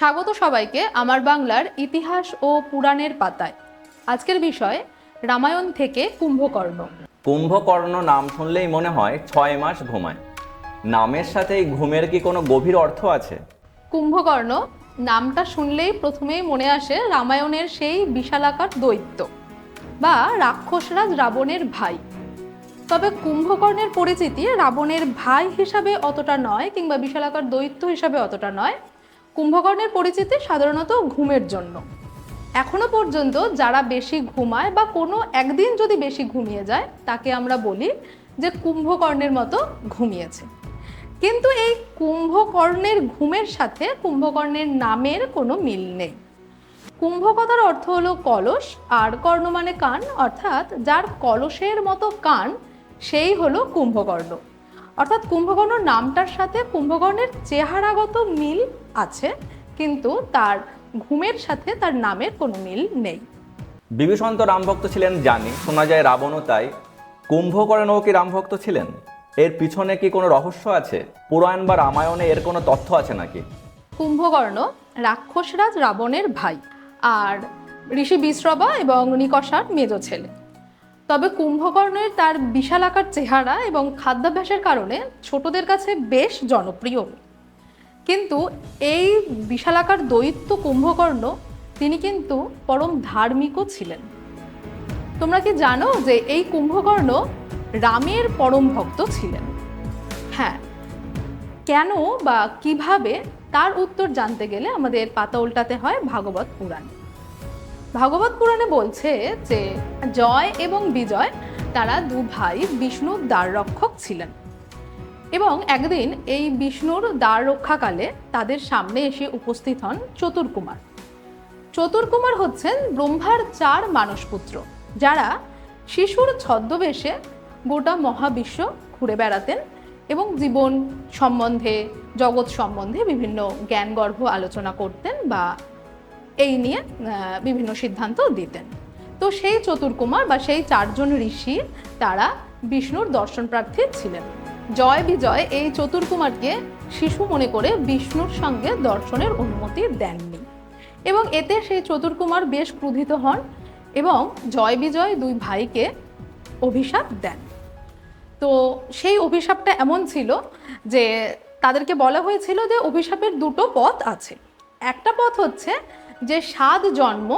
স্বাগত সবাইকে আমার বাংলার ইতিহাস ও পুরাণের পাতায়। আজকের বিষয় রামায়ণ থেকে কুম্ভকর্ণ। কুম্ভকর্ণ নাম শুনলেই মনে হয় ছয় মাস ঘুমায়। নামের সাথে এই ঘুমের কি কোনো গভীর অর্থ আছে? কুম্ভকর্ণ নামটা শুনলেই প্রথমেই মনে আসে রামায়ণের সেই বিশালাকার দৈত্য বা রাক্ষসরাজ রাবণের ভাই। তবে কুম্ভকর্ণের পরিচিতি রাবণের ভাই হিসাবে অতটা নয় কিংবা বিশালাকার দৈত্য হিসাবে অতটা নয়। কুম্ভকর্ণের পরিচিতি সাধারণত ঘুমের জন্য। এখনও পর্যন্ত যারা বেশি ঘুমায় বা কোনো একদিন যদি বেশি ঘুমিয়ে যায়, তাকে আমরা বলি যে কুম্ভকর্ণের মতো ঘুমিয়েছে। কিন্তু এই কুম্ভকর্ণের ঘুমের সাথে কুম্ভকর্ণের নামের কোনো মিল নেই। কুম্ভ কথার অর্থ হলো কলস, আর কর্ণ মানে কান, অর্থাৎ যার কলসের মতো কান, সেই হলো কুম্ভকর্ণ। অর্থাৎ কুম্ভকর্ণ নামটার সাথে কুম্ভকর্ণের চেহারাগত মিল আছে কিন্তু তার ঘুমের সাথে তার নামের কোনো মিল নেই। বিভীষণ তো রামভক্ত ছিলেন জানি শোনা যায় রাবণও তাই। কুম্ভকর্ণও কি রামভক্ত ছিলেন? এর পিছনে কি কোনো রহস্য আছে? পুরাণ বা রামায়ণে এর কোনো তথ্য আছে নাকি? কুম্ভকর্ণ রাক্ষসরাজ রাবণের ভাই আর ঋষি বিশ্রবা এবং নিকষার মেজ ছেলে। তবে কুম্ভকর্ণের তার বিশালাকার চেহারা এবং খাদ্যাভ্যাসের কারণে ছোটদের কাছে বেশ জনপ্রিয়। কিন্তু এই বিশালাকার দৈত্য কুম্ভকর্ণ, তিনি কিন্তু পরম ধার্মিকও ছিলেন। তোমরা কি জানো যে এই কুম্ভকর্ণ রামের পরম ভক্ত ছিলেন? হ্যাঁ। কেন বা কীভাবে? তার উত্তর জানতে গেলে আমাদের পাতা উল্টাতে হয় ভাগবত পুরাণ। ভাগবত পুরাণে বলছে যে, জয় এবং বিজয়, তারা দু ভাই বিষ্ণুর দ্বার রক্ষক ছিলেন। এবং একদিন এই বিষ্ণুর দ্বার রক্ষাকালে তাদের সামনে এসে উপস্থিত হন চতুর্কুমার। চতুর্কুমার হচ্ছেন ব্রহ্মার চার মানসপুত্র, যারা শিশুর ছদ্মবেশে গোটা মহাবিশ্ব ঘুরে বেড়াতেন এবং জীবন সম্বন্ধে, জগৎ সম্বন্ধে বিভিন্ন জ্ঞানগর্ভ আলোচনা করতেন বা এই নিয়ে বিভিন্ন সিদ্ধান্ত দিতেন। তো সেই চতুর্কুমার বা সেই চারজন ঋষি তারা বিষ্ণুর দর্শন প্রার্থী ছিলেন। জয় বিজয় এই চতুর্কুমারকে শিশু মনে করে বিষ্ণুর সঙ্গে দর্শনের অনুমতি দেননি। এবং এতে সেই চতুর্কুমার বেশ ক্রোধিত হন এবং জয় বিজয় দুই ভাইকে অভিশাপ দেন। তো সেই অভিশাপটা এমন ছিল যে তাদেরকে বলা হয়েছিল যে অভিশাপের দুটো পথ আছে। একটা পথ হচ্ছে যে সাত জন্ম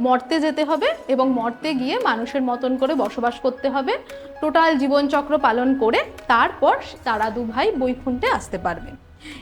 মর্তে যেতে হবে এবং মর্তে গিয়ে মানুষের মতন করে বসবাস করতে হবে, টোটাল জীবনচক্র পালন করে তারপর তারা দু ভাই বৈকুণ্ঠে আসতে পারবে।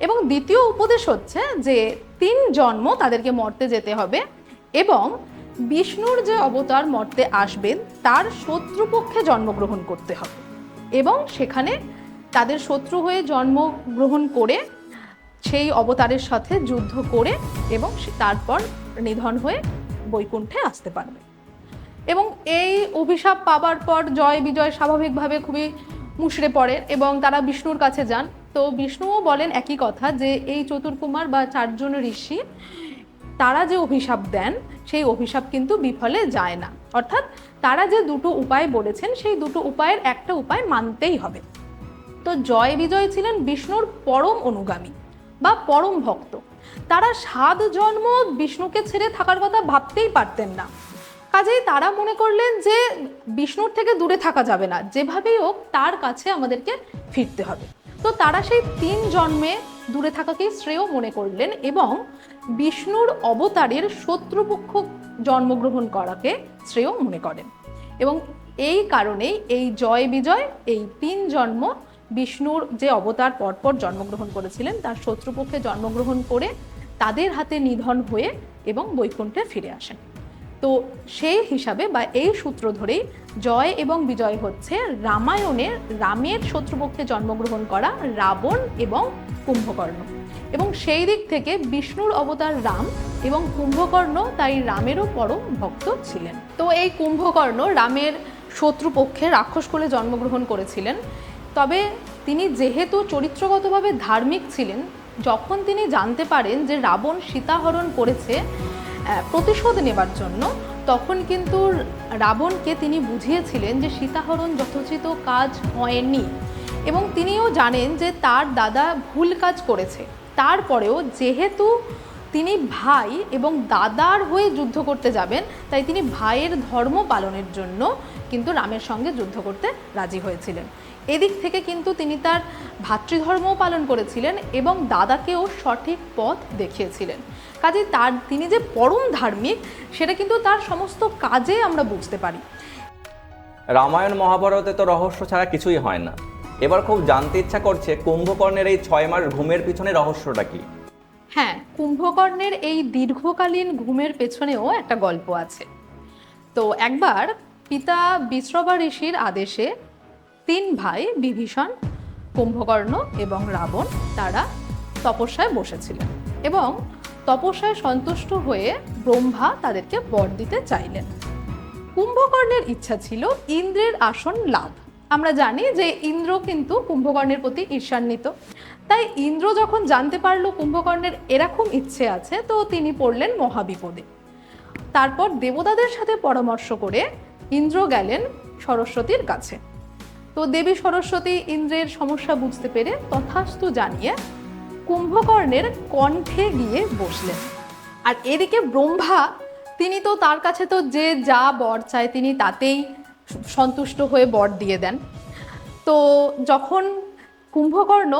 এবং দ্বিতীয় উপদেশ হচ্ছে যে তিন জন্ম তাদেরকে মর্তে যেতে হবে এবং বিষ্ণুর যে অবতার মর্তে আসবেন, তার শত্রুপক্ষে জন্মগ্রহণ করতে হবে। এবং সেখানে তাদের শত্রু হয়ে জন্মগ্রহণ করে সেই অবতারের সাথে যুদ্ধ করে এবং তারপর নিধন হয়ে বৈকুণ্ঠে আসতে পারবে। এবং এই অভিশাপ পাবার পর জয় বিজয় স্বাভাবিকভাবে খুবই মুষড়ে পড়েন এবং তারা বিষ্ণুর কাছে যান। তো বিষ্ণুও বলেন একই কথা যে এই চতুর্কুমার বা চারজন ঋষি, তারা যে অভিশাপ দেন, সেই অভিশাপ কিন্তু বিফলে যায় না। অর্থাৎ তারা যে দুটো উপায় বলেছেন, সেই দুটো উপায়ের একটা উপায় মানতেই হবে। তো জয় বিজয় ছিলেন বিষ্ণুর পরম অনুগামী। বা পরম ভক্ত। তারা সাত জন্ম বিষ্ণুকে ছেড়ে থাকার কথা ভাবতেই পারতেন না। কাজেই তারা মনে করলেন যে বিষ্ণুর থেকে দূরে থাকা যাবে না, যেভাবেই হোক তার কাছে আমাদেরকে ফিরতে হবে। তো তারা সেই তিন জন্মে দূরে থাকাকেই শ্রেয় মনে করলেন এবং বিষ্ণুর অবতারের শত্রুপক্ষ জন্মগ্রহণ করাকে শ্রেয় মনে করেন। এবং এই কারণেই এই জয় বিজয় এই তিন জন্ম বিষ্ণুর যে অবতার পরপর জন্মগ্রহণ করেছিলেন, তার শত্রুপক্ষে জন্মগ্রহণ করে তাদের হাতে নিধন হয়ে এবং বৈকুণ্ঠে ফিরে আসেন। তো সেই হিসাবে বা এই সূত্র ধরেই জয় এবং বিজয় হচ্ছে রামায়ণের, রামের শত্রুপক্ষে জন্মগ্রহণ করা রাবণ এবং কুম্ভকর্ণ। এবং সেই দিক থেকে বিষ্ণুর অবতার রাম এবং কুম্ভকর্ণ তাই রামেরও পরম ভক্ত ছিলেন। তো এই কুম্ভকর্ণ রামের শত্রুপক্ষে রাক্ষস কোলে জন্মগ্রহণ করেছিলেন। তবে তিনি যেহেতু চরিত্রগতভাবে ধার্মিক ছিলেন, যখন তিনি জানতে পারেন যে রাবণ সীতাহরণ করেছে প্রতিশোধ নেবার জন্য, তখন কিন্তু রাবণকে তিনি বুঝিয়েছিলেন যে সীতাহরণ যথোচিত কাজ হয়নি। এবং তিনিও জানেন যে তার দাদা ভুল কাজ করেছে। তারপরেও যেহেতু তিনি ভাই এবং দাদার হয়ে যুদ্ধ করতে যাবেন, তাই তিনি ভাইয়ের ধর্ম পালনের জন্য কিন্তু রামের সঙ্গে যুদ্ধ করতে রাজি হয়েছিলেন। এদিক থেকে কিন্তু তিনি তার ভাতৃধর্মও পালন করেছিলেন এবং দাদাকেও সঠিক পথ দেখিয়েছিলেন। কাজে তার তিনি যে পরম ধার্মিক সেটা কিন্তু তার সমস্ত কাজে আমরা বুঝতে পারি। রামায়ণ মহাভারতে তো রহস্য ছাড়া কিছুই হয় না। এবার খুব জানতে ইচ্ছা করছে কুম্ভকর্ণের এই ছয় মাস ঘুমের পিছনে রহস্যটা কি। হ্যাঁ কুম্ভকর্ণের এই দীর্ঘকালীন ঘুমের পেছনেও একটা গল্প আছে। তো একবার পিতা বিশ্রবা ঋষির আদেশে তিন ভাই বিভীষণ, কুম্ভকর্ণ এবং রাবণ, তারা তপস্যায় বসেছিলেন এবং তপস্যায় সন্তুষ্ট হয়ে ব্রহ্মা তাদেরকে বর দিতে চাইলেন। কুম্ভকর্ণের ইচ্ছা ছিল ইন্দ্রের আসন লাভ। আমরা জানি যে ইন্দ্র কিন্তু কুম্ভকর্ণের প্রতি ঈর্ষান্বিত। তাই ইন্দ্র যখন জানতে পারল কুম্ভকর্ণের এরকম ইচ্ছে আছে, তো তিনি পড়লেন মহাবিপদে। তারপর দেবতাদের সাথে পরামর্শ করে ইন্দ্র গেলেন সরস্বতীর কাছে। তো দেবী সরস্বতী ইন্দ্রের সমস্যা বুঝতে পেরে তথাস্তু জানিয়ে কুম্ভকর্ণের কণ্ঠে গিয়ে বসলেন। আর এদিকে ব্রহ্মা, তিনি তো তার কাছে তো যে যা বর চায় তিনি তাতেই সন্তুষ্ট হয়ে বর দিয়ে দেন। তো যখন কুম্ভকর্ণ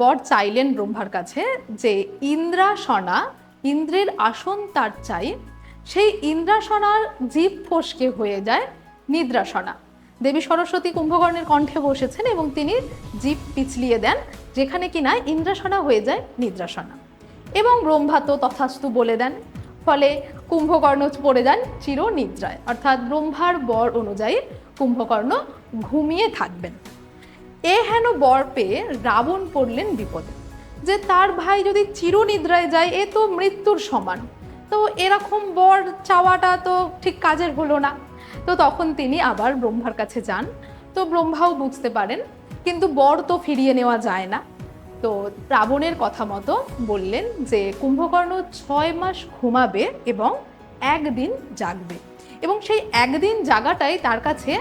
বর চাইলেন ব্রহ্মার কাছে যে ইন্দ্রাসনা, ইন্দ্রের আসন তার চাই, সেই ইন্দ্রাসনার জীব ফসকে হয়ে যায় নিদ্রাসনা। দেবী সরস্বতী কুম্ভকর্ণের কণ্ঠে বসেছেন এবং তিনি জীব পিছলিয়ে দেন, যেখানে কিনা ইন্দ্রাসনা হয়ে যায় নিদ্রাসনা। এবং ব্রহ্মা তো তথাস্তু বলে দেন, ফলে কুম্ভকর্ণ পড়ে যান চির নিদ্রায় অর্থাৎ ব্রহ্মার বর অনুযায়ী কুম্ভকর্ণ ঘুমিয়ে থাকবেন। এ হেন বর পেয়ে রাবণ পড়লেন বিপদে। যে তার ভাই যদি চিরনিদ্রায় যায়, এ তো মৃত্যুর সমান। তো এরকম বর চাওয়াটা তো ঠিক কাজের হলো না। তো তখন তিনি আবার ব্রহ্মার কাছে যান। তো ব্রহ্মাও বুঝতে পারেন, কিন্তু বর তো ফিরিয়ে নেওয়া যায় না। তো রাবণের কথা মতো বললেন যে, কুম্ভকর্ণ ছয় মাস ঘুমাবে এবং একদিন জাগবে। এবং সেই একদিন জাগাটাই তার কাছে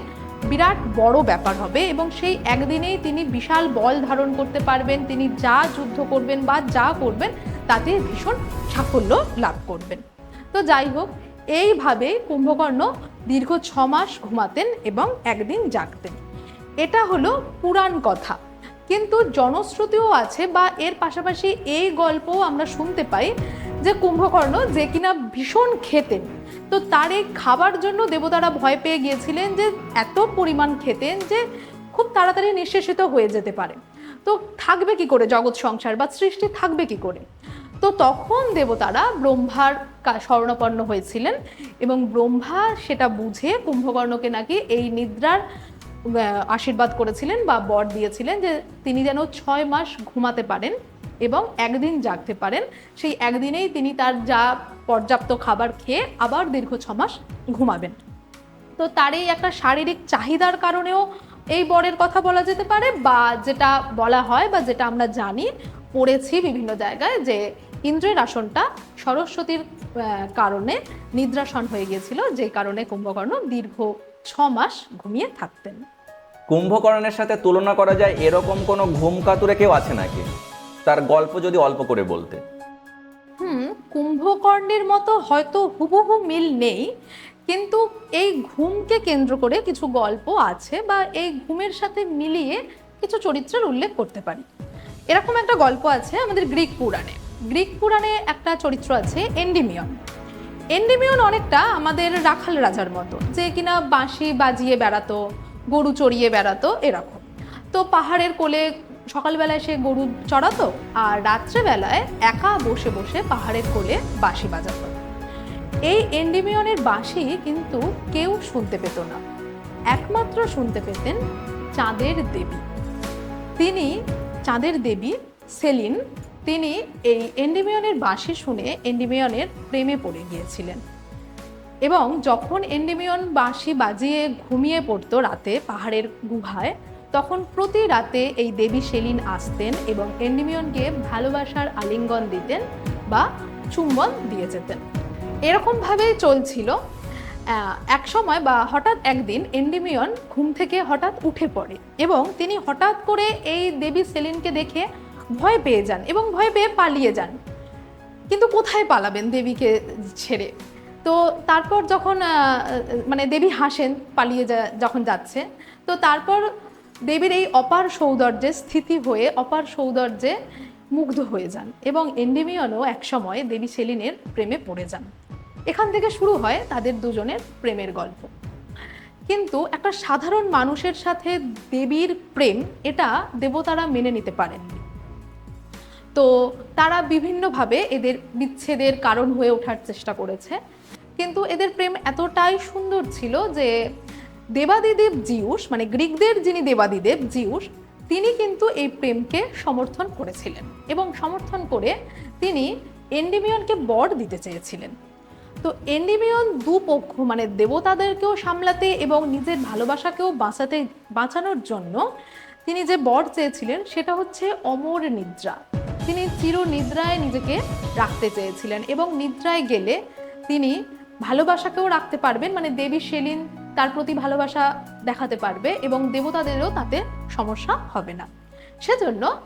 বিরাট বড় ব্যাপার হবে এবং সেই একদিনেই তিনি বিশাল বল ধারণ করতে পারবেন, তিনি যা যুদ্ধ করবেন বা যা করবেন, তাতে ভীষণ সাফল্য লাভ করবেন। তো যাই হোক এইভাবে কুম্ভকর্ণ দীর্ঘ ছ মাস ঘুমাতেন এবং একদিন জাগতেন। এটা হলো পুরাণ কথা। কিন্তু জনশ্রুতিও আছে বা এর পাশাপাশি এই গল্পও আমরা শুনতে পাই যে কুম্ভকর্ণ যে কিনা ভীষণ খেতেন। তো তার এই খাবার জন্য দেবতারা ভয় পেয়ে গিয়েছিলেন যে এত পরিমাণ খেতেন যে খুব তাড়াতাড়ি নিঃশেষিত হয়ে যেতে পারে। তো থাকবে কি করে জগৎ সংসার বা সৃষ্টি থাকবে কি করে? তো তখন দেবতারা ব্রহ্মার কা- হয়েছিলেন এবং ব্রহ্মা সেটা বুঝে কুম্ভকর্ণকে নাকি এই নিদ্রার আশীর্বাদ করেছিলেন বা বর দিয়েছিলেন যে তিনি যেন ছয় মাস ঘুমাতে পারেন এবং একদিন জাগতে পারেন। সেই একদিনেই তিনি তার যা পর্যাপ্ত খাবার খেয়ে আবার দীর্ঘ ছ মাস ঘুমাবেন। তো তার এই একটা শারীরিক চাহিদার কারণেও এই বরের কথা বলা যেতে পারে বা যেটা বলা হয় বা যেটা আমরা জানি, পড়েছি বিভিন্ন জায়গায় যে ইন্দ্রের আসনটা সরস্বতীর কারণে নিদ্রাসন হয়ে গিয়েছিল যে কারণে কুম্ভকর্ণ দীর্ঘ ছ মাস ঘুমিয়ে থাকতেন। কুম্ভকর্ণের সাথে তুলনা করা যায় এরকম কোনো ঘুম কাতুরে কেউ আছে নাকি? তার গল্প যদি অল্প করে বলতে। হুম কুম্ভকর্ণের মতো হয়তো হুবহু মিল নেই কিন্তু এই ঘুমকে কেন্দ্র করে কিছু গল্প আছে বা এই ঘুমের সাথে মিলিয়ে কিছু চরিত্রের উল্লেখ করতে পারি। এরকম একটা গল্প আছে আমাদের গ্রিক পুরাণে। গ্রিক পুরাণে একটা চরিত্র আছে, এন্ডিমিয়ন। এন্ডিমিয়ন অনেকটা আমাদের রাখাল রাজার মতো, যে কিনা বাঁশি বাজিয়ে বেড়াতো, গরু চড়িয়ে বেড়াতো এরকম। তো পাহাড়ের কোলে সকালবেলায় সে গরু চড়াতো আর রাত্রেবেলায় একা বসে বসে পাহাড়ের কোলে বাঁশি বাজাতো। এই এন্ডিমিয়নের বাঁশি কিন্তু কেউ শুনতে পেত না। একমাত্র শুনতে পেতেন চাঁদের দেবী। তিনি চাঁদের দেবী সেলিন তিনি এই এন্ডিমিয়নের বাঁশি শুনে এন্ডিমিয়নের প্রেমে পড়ে গিয়েছিলেন। এবং যখন এন্ডিমিয়ন বাঁশি বাজিয়ে ঘুমিয়ে পড়তো রাতে পাহাড়ের গুহায়, তখন প্রতি রাতে এই দেবী সেলিন আসতেন এবং এন্ডিমিয়নকে ভালোবাসার আলিঙ্গন দিতেন বা চুম্বন দিয়ে যেতেন। এরকমভাবেই চলছিল। এক সময় বা হঠাৎ একদিন এন্ডিমিয়ন ঘুম থেকে হঠাৎ উঠে পড়ে এবং তিনি হঠাৎ করে এই দেবী সেলিনকে দেখে ভয় পেয়ে যান এবং ভয় পেয়ে পালিয়ে যান। কিন্তু কোথায় পালাবেন দেবীকে ছেড়ে? তো তারপর যখন মানে দেবী হাসেন পালিয়ে যখন যাচ্ছে, তো তারপর দেবীর এই অপার সৌন্দর্যে স্থিতি হয়ে, অপার সৌন্দর্যে মুগ্ধ হয়ে যান এবং এন্ডেমিয়নও একসময় দেবী সেলিনের প্রেমে পড়ে যান। এখান থেকে শুরু হয় তাদের দুজনের প্রেমের গল্প। কিন্তু একটা সাধারণ মানুষের সাথে দেবীর প্রেম, এটা দেবতারা মেনে নিতে পারেননি তো তারা বিভিন্নভাবে এদের বিচ্ছেদের কারণ হয়ে ওঠার চেষ্টা করেছে। কিন্তু এদের প্রেম এতটাই সুন্দর ছিল যে দেবাদিদেব জিউস মানে গ্রিকদের যিনি দেবাদিদেব জিউস, তিনি কিন্তু এই প্রেমকে সমর্থন করেছিলেন এবং সমর্থন করে তিনি এন্ডিমিয়নকে বর দিতে চেয়েছিলেন। তো এন্ডিমিয়ন দু পক্ষ মানে দেবতাদেরকেও সামলাতে এবং নিজের ভালোবাসাকেও বাঁচাতে, বাঁচানোর জন্য তিনি যে বর চেয়েছিলেন, সেটা হচ্ছে অমর নিদ্রা। তিনি চির নিদ্রায় নিজেকে রাখতে চেয়েছিলেন এবং নিদ্রায় গেলে তিনি ভালোবাসাকেও রাখতে পারবেন মানে দেবী সেলিন তার প্রতি ভালোবাসা দেখাতে পারবে এবং দেবতাদেরও তাতে সমস্যা হবে না। সেজন্য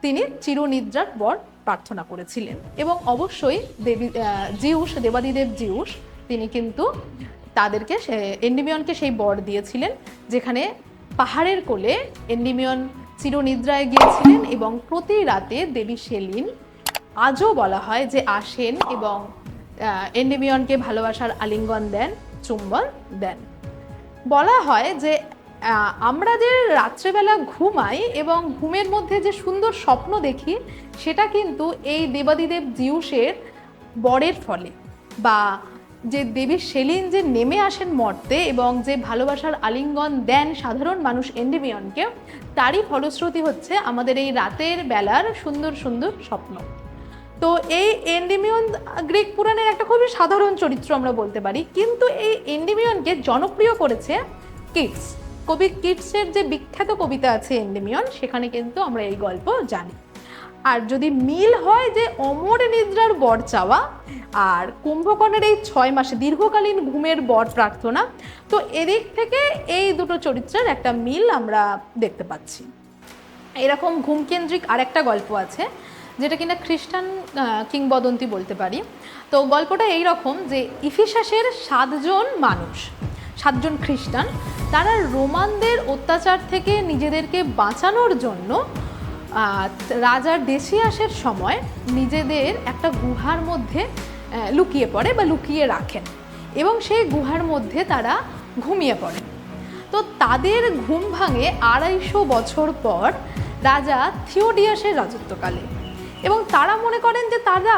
তিনি চিরনিদ্রার বর প্রার্থনা করেছিলেন এবং অবশ্যই দেবী জিউস, দেবাদিদেব জিউস, তিনি কিন্তু তাদেরকে সে- এন্ডিমিয়নকে সেই বর দিয়েছিলেন, যেখানে পাহাড়ের কোলে এন্ডিমিয়ন চিরনিদ্রায় গিয়েছিলেন এবং প্রতি রাতে দেবী সেলিন আজও বলা হয় যে আসেন এবং এন্ডেমিয়নকে ভালোবাসার আলিঙ্গন দেন, চুম্বন দেন। বলা হয় যে আমরা যে রাত্রেবেলা ঘুমাই এবং ঘুমের মধ্যে যে সুন্দর স্বপ্ন দেখি, সেটা কিন্তু এই দেবাদিদেব জিউসের বরের ফলে বা যে দেবী সেলিন যে নেমে আসেন মর্তে এবং যে ভালোবাসার আলিঙ্গন দেন সাধারণ মানুষ এন্ডিমিয়নকে, তারই ফলশ্রুতি হচ্ছে আমাদের এই রাতের বেলার সুন্দর সুন্দর স্বপ্ন। তো এই এন্ডিমিয়ন গ্রিক পুরাণের একটা খুবই সাধারণ চরিত্র আমরা বলতে পারি, কিন্তু এই এন্ডিমিয়নকে জনপ্রিয় করেছে কিটস। কবি কিটসের যে বিখ্যাত কবিতা আছে এন্ডিমিয়ন, সেখানে কিন্তু আমরা এই গল্প জানি। আর যদি মিল হয় যে অমর নিদ্রার বর চাওয়া, আর কুম্ভকর্ণের এই ছয় মাসে দীর্ঘকালীন ঘুমের বর প্রার্থনা, তো এদিক থেকে এই দুটো চরিত্রের একটা মিল আমরা দেখতে পাচ্ছি। এরকম ঘুমকেন্দ্রিক আরেকটা গল্প আছে, যেটা কিনা খ্রিস্টান কিংবদন্তি বলতে পারি। তো গল্পটা এই রকম যে ইফিসাসের সাতজন মানুষ, সাতজন খ্রিস্টান, তারা রোমানদের অত্যাচার থেকে নিজেদেরকে বাঁচানোর জন্য রাজার দেশিয়াসের সময় নিজেদের একটা গুহার মধ্যে লুকিয়ে পড়ে বা লুকিয়ে রাখেন এবং সেই গুহার মধ্যে তারা ঘুমিয়ে পড়ে তো তাদের ঘুম ভাঙে আড়াইশো বছর পর রাজা থিওডিয়াসের রাজত্বকালে এবং তারা মনে করেন যে তারা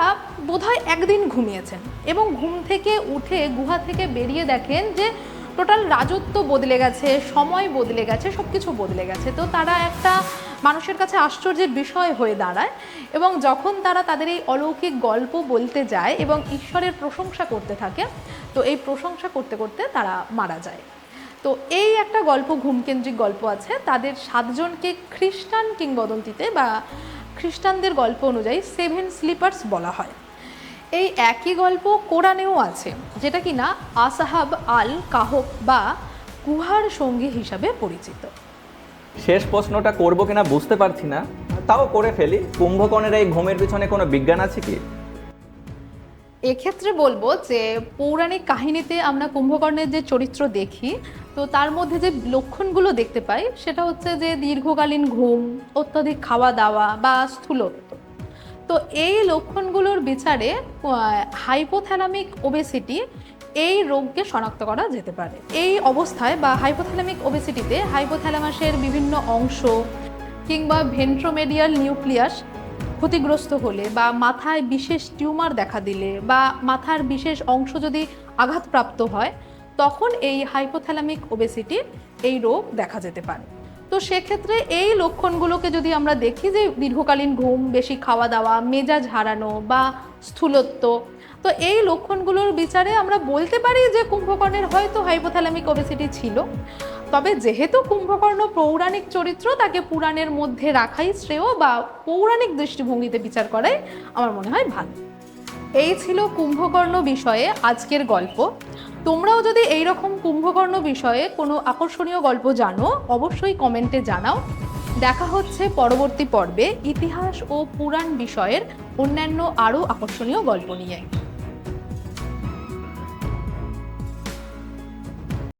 বোধহয় একদিন ঘুমিয়েছেন এবং ঘুম থেকে উঠে গুহা থেকে বেরিয়ে দেখেন যে টোটাল রাজত্ব বদলে গেছে, সময় বদলে গেছে সব কিছু বদলে গেছে। তো তারা একটা মানুষের কাছে আশ্চর্যের বিষয় হয়ে দাঁড়ায় এবং যখন তারা তাদের এই অলৌকিক গল্প বলতে যায় এবং ঈশ্বরের প্রশংসা করতে থাকে, তো এই প্রশংসা করতে করতে তারা মারা যায়। তো এই একটা গল্প, ঘুমকেন্দ্রিক গল্প আছে। তাদের সাতজনকে খ্রিস্টান কিংবদন্তিতে বা খ্রিস্টানদের গল্প অনুযায়ী সেভেন স্লিপার্স বলা হয়। এই একই গল্প কোরআনেও আছে যেটা কি না আসাহাব আল কাহক বা গুহার সঙ্গী হিসাবে পরিচিত। শেষ প্রশ্নটা করব কিনা বুঝতে পারছি না তাও করে ফেলি। কুম্ভকর্ণের এই ঘুমের পিছনে কোনো বিজ্ঞান আছে কি? এক্ষেত্রে বলব যে পৌরাণিক কাহিনীতে আমরা কুম্ভকর্ণের যে চরিত্র দেখি তো তার মধ্যে যে লক্ষণগুলো দেখতে পাই সেটা হচ্ছে যে দীর্ঘকালীন ঘুম অত্যাধিক খাওয়া দাওয়া বা স্থূলত্ব। তো এই লক্ষণগুলোর বিচারে হাইপোথ্যালামিক ওবেসিটি এই রোগকে শনাক্ত করা যেতে পারে। এই অবস্থায় বা হাইপোথ্যালামিক ওবেসিটিতে হাইপোথ্যালামাসের বিভিন্ন অংশ কিংবা ভেন্ট্রোমেডিয়াল নিউক্লিয়াস ক্ষতিগ্রস্ত হলে বা মাথায় বিশেষ টিউমার দেখা দিলে বা মাথার বিশেষ অংশ যদি আঘাতপ্রাপ্ত হয়, তখন এই হাইপোথ্যালামিক ওবেসিটি এই রোগ দেখা যেতে পারে। তো সেক্ষেত্রে এই লক্ষণগুলোকে যদি আমরা দেখি যে দীর্ঘকালীন ঘুম, বেশি খাওয়া দাওয়া মেজাজ হারানো বা স্থূলত্ব, তো এই লক্ষণগুলোর বিচারে আমরা বলতে পারি যে কুম্ভকর্ণের হয়তো হাইপোথ্যালামিক ওবেসিটি ছিল। তবে যেহেতু কুম্ভকর্ণ পৌরাণিক চরিত্র, তাকে পুরাণের মধ্যে রাখাই শ্রেয় বা পৌরাণিক দৃষ্টিভঙ্গিতে বিচার করাই আমার মনে হয় ভালো। এই ছিল কুম্ভকর্ণ বিষয়ে আজকের গল্প। তোমরাও যদি এইরকম কুম্ভকর্ণ বিষয়ে কোনো আকর্ষণীয় গল্প জানো, অবশ্যই কমেন্টে জানাও। দেখা হচ্ছে পরবর্তী পর্বে ইতিহাস ও পুরাণ বিষয়ের অন্যান্য আরও আকর্ষণীয় গল্প নিয়ে।